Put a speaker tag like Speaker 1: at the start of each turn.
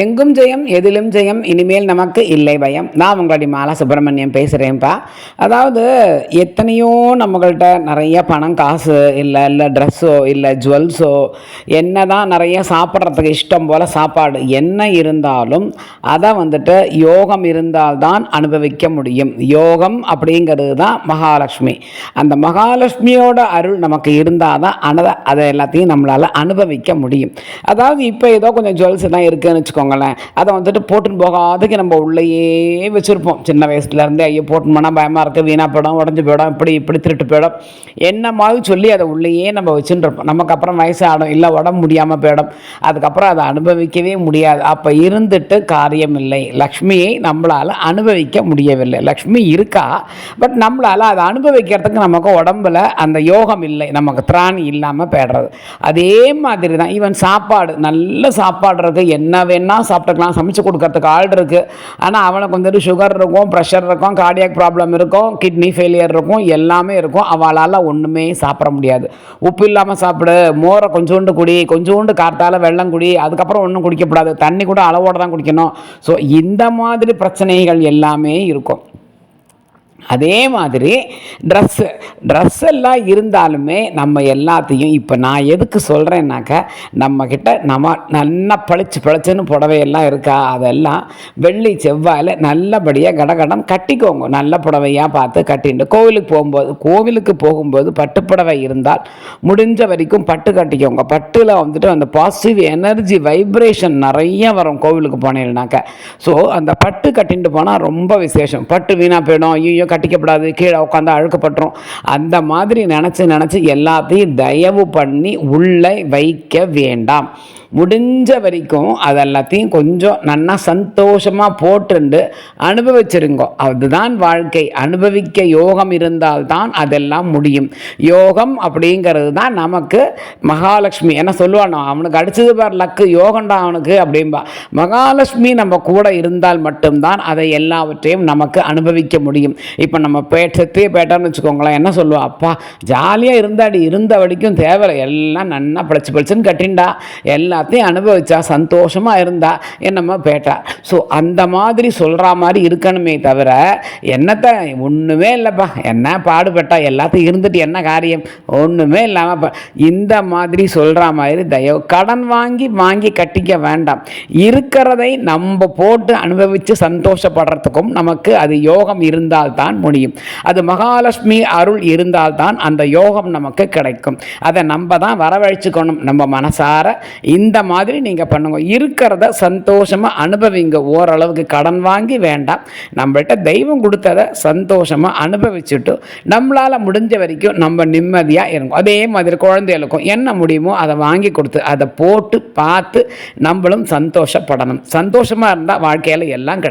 Speaker 1: எங்கும் ஜெயம் எதிலும் ஜெயம் இனிமேல் நமக்கு இல்லை பயம். நான் உங்களுடைய மாலா சுப்பிரமணியம் பேசுகிறேன்ப்பா அதாவது எத்தனையோ நம்மகள்கிட்ட நிறைய பணம் காசு இல்லை இல்லை ட்ரெஸ்ஸோ இல்லை ஜுவல்ஸோ என்ன தான் நிறைய சாப்பிட்றதுக்கு இஷ்டம் போல் சாப்பாடு என்ன இருந்தாலும் அதை வந்துட்டு யோகம் இருந்தால்தான் அனுபவிக்க முடியும். யோகம் அப்படிங்கிறது தான் மகாலட்சுமி. அந்த மகாலட்சுமியோட அருள் நமக்கு இருந்தால் தான் அனதை அதை எல்லாத்தையும் நம்மளால் அனுபவிக்க முடியும். அதாவது இப்போ ஏதோ கொஞ்சம் ஜுவல்ஸ் தான் இருக்குதுன்னு வச்சுக்கோங்களேன். அதை வந்துட்டு போட்டுன்னு போகாதுக்கு நம்ம உள்ளேயே வச்சுருப்போம். சின்ன வயசுலேருந்தே ஐயோ போட்டுன்னு போனால் பயமாக இருக்குது வீணாக போயிடும் உடஞ்சி போயிடும் இப்படி இப்படி திருட்டு போயிடும். என்ன மாதிரி சொல்லி அதை உள்ளேயே நம்ம வச்சுட்டு இருப்போம். நமக்கு அப்புறம் வயசாகிடும் இல்லை உடம்பு முடியாமல் போயிடும். அதுக்கப்புறம் அதை அனுபவிக்கவே முடியாது. அப்போ இருந்துட்டு காரியம் இல்லை. லக்ஷ்மியை நம்மளால் அனுபவிக்க முடியவில்லை. லக்ஷ்மி இருக்கா பட் நம்மளால் அதை அனுபவிக்கிறதுக்கு நமக்கு உடம்புல அந்த யோகம் இல்லை. நமக்கு திராணி இல்லாமல் போயிடுறது. அதே மாதிரி தான் ஈவன் சாப்பாடு நல்ல சாப்பாடு என்ன வேணால் சாப்பிட்டுக்கலாம் சமைச்சு கொடுக்கறதுக்கு ஆள் இருக்குது ஆனால் அவனுக்கு வந்துட்டு சுகர் இருக்கும் ப்ரெஷர் இருக்கும் கார்டியாக் ப்ராப்ளம் இருக்கும் கிட்னி ஃபெயிலியர் இருக்கும் எல்லாமே இருக்கும். அவளால் ஒன்றுமே சாப்பிட முடியாது. உப்பு இல்லாமல் சாப்பிடு மோரை கொஞ்சோண்டு குடி கொஞ்சோண்டு காற்றால் வெள்ளம் குடி அதுக்கப்புறம் ஒன்றும் குடிக்கக்கூடாது. தண்ணி கூட அளவோடு தான் குடிக்கணும். ஸோ இந்த மாதிரி பிரச்சனைகள் எல்லாமே இருக்கும். அதே மாதிரி ட்ரெஸ்ஸு ட்ரெஸ் எல்லாம் இருந்தாலுமே நம்ம எல்லாத்தையும் இப்போ நான் எதுக்கு சொல்கிறேன்னாக்க நம்மக்கிட்ட நம்ம நல்லா பளிச்சு பளிச்சுன்னு புடவையெல்லாம் இருக்கா? அதெல்லாம் வெள்ளி செவ்வாயில் நல்லபடியாக கடகடம் கட்டிக்கோங்க. நல்ல புடவையாக பார்த்து கட்டிட்டு கோவிலுக்கு போகும்போது கோவிலுக்கு போகும்போது பட்டுப்புடவை இருந்தால் முடிஞ்ச வரைக்கும் பட்டு கட்டிக்கோங்க. பட்டில் வந்துட்டு அந்த பாசிட்டிவ் எனர்ஜி வைப்ரேஷன் நிறைய வரும் கோவிலுக்கு போனீங்கன்னாக்க. ஸோ அந்த பட்டு கட்டிட்டு போனால் ரொம்ப விசேஷம். பட்டு வீணாக போயிடும். ஐயோ கட்டி கட்டிக்கப்படாது கீழே உட்காந்து அழுக்கப்பட்டுரும். அந்த மாதிரி நினச்சி நினச்சி எல்லாத்தையும் தயவு பண்ணி உள்ளே வைக்க வேண்டாம். முடிஞ்ச வரைக்கும் அதெல்லாத்தையும் கொஞ்சம் நல்லா சந்தோஷமாக போட்டுண்டு அனுபவிச்சிருங்கோ. அதுதான் வாழ்க்கை. அனுபவிக்க யோகம் இருந்தால்தான் அதெல்லாம் முடியும். யோகம் அப்படிங்கிறது தான் நமக்கு மகாலட்சுமி. என்ன சொல்லுவானோ அவனுக்கு அடிச்சது பார் லக்கு யோகண்டா அவனுக்கு அப்படின்பா மகாலட்சுமி நம்ம கூட இருந்தால் மட்டும்தான் அதை எல்லாவற்றையும் நமக்கு அனுபவிக்க முடியும். இப்போ இப்போ நம்ம பே செத்திய பேட்டான்னு வச்சுக்கோங்களேன் என்ன சொல்லுவா? அப்பா ஜாலியாக இருந்தாடி இருந்த வரைக்கும் தேவை எல்லாம் நன்னா பளிச்சு பளிச்சுன்னு கட்டிண்டா. எல்லாத்தையும் அனுபவிச்சா சந்தோஷமாக இருந்தா என்னம்மா பேட்டா. ஸோ அந்த மாதிரி சொல்கிற மாதிரி இருக்கணுமே தவிர என்னத்தை ஒன்றுமே இல்லைப்பா. என்ன பாடுபட்டா எல்லாத்தையும் இருந்துட்டு என்ன காரியம்? ஒன்றுமே இல்லாமல் இந்த மாதிரி சொல்கிற மாதிரி தயவு கடன் வாங்கி வாங்கி கட்டிக்க வேண்டாம். இருக்கிறதை நம்ம போட்டு அனுபவித்து சந்தோஷப்படுறதுக்கும் நமக்கு அது யோகம் இருந்தால்தான் முடியும். அது மகாலட்சுமி அருள் இருந்தால்தான் அந்த யோகம் நமக்கு கிடைக்கும். அதை நம்ம தான் வரவழைச்சிக்கணும். நம்ம மனசார இந்த மாதிரி நீங்கள் பண்ணுங்க. இருக்கிறத சந்தோஷமாக அனுபவிங்க. ஓரளவுக்கு கடன் வாங்கி வேண்டாம். நம்மள்கிட்ட தெய்வம் கொடுத்ததை சந்தோஷமாக அனுபவிச்சுட்டு நம்மளால் முடிஞ்ச வரைக்கும் நம்ம நிம்மதியாக இருக்கும் அதே மாதிரி குழந்தைகளுக்கும் என்ன முடியுமோ அதை வாங்கி கொடுத்து அதை போட்டு பார்த்து நம்மளும் சந்தோஷப்படணும். சந்தோஷமாக இருந்தால் வாழ்க்கையில் எல்லாம் கிடைக்கும்.